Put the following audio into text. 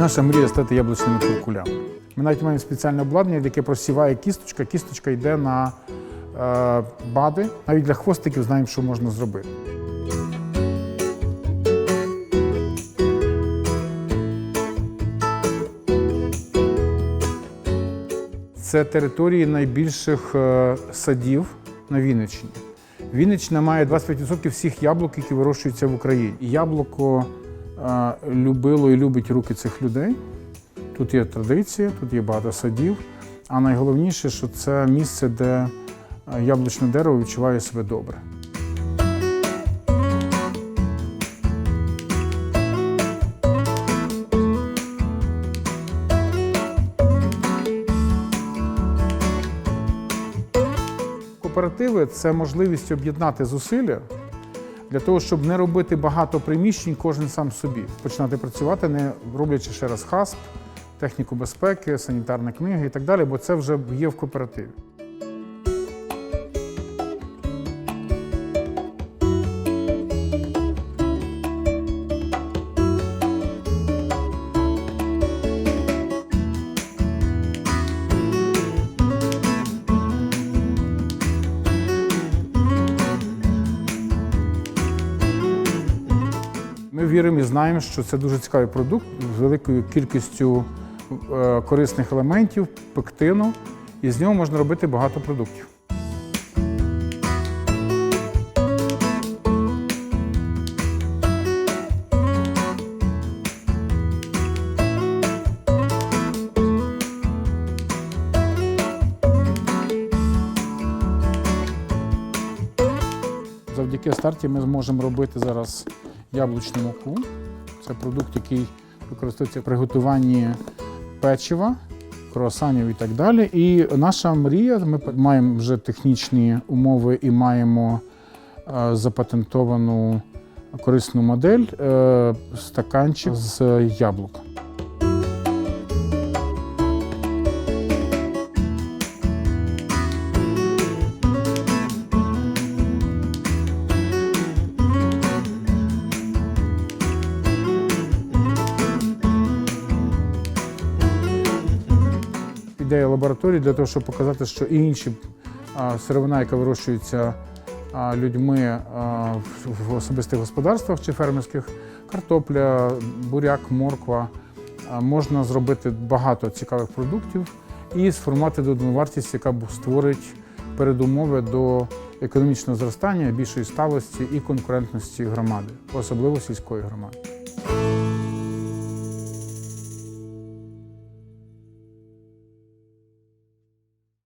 Наша мрія стати яблучними куркулями. Ми навіть маємо спеціальне обладнання, яке просіває кісточка. Кісточка йде на е, бади. Навіть для хвостиків знаємо, що можна зробити. Це території найбільших е, садів на Вінниччині. Вінниччина має 25% всіх яблук, які вирощуються в Україні. Яблуко любило і любить руки цих людей. Тут є традиція, тут є багато садів. А найголовніше, що це місце, де е, яблучне дерево відчуває себе добре. Кооперативи це можливість об'єднати зусилля для того, щоб не робити багато приміщень кожен сам собі, починати працювати, не роблячи ще раз хасп, техніку безпеки, санітарні книги і так далі, бо це вже є в кооперативі. Ми віримо і знаємо, що це дуже цікавий продукт з великою кількістю е, корисних елементів, пектину, і з нього можна робити багато продуктів. Завдяки старті ми зможемо робити зараз яблучну муку. Це продукт, який використовується в приготуванні печива, круасанів і так далі. І наша мрія, ми маємо вже технічні умови і маємо е, запатентовану корисну модель е, стаканчик з яблука. Ідея лабораторії для того, щоб показати, що і інші сировина, яка вирощується людьми в- особистих господарствах чи фермерських, картопля, буряк, морква, можна зробити багато цікавих продуктів і сформувати додану вартість, яка створить передумови до економічного зростання, більшої сталості і конкурентності громади, особливо сільської громади.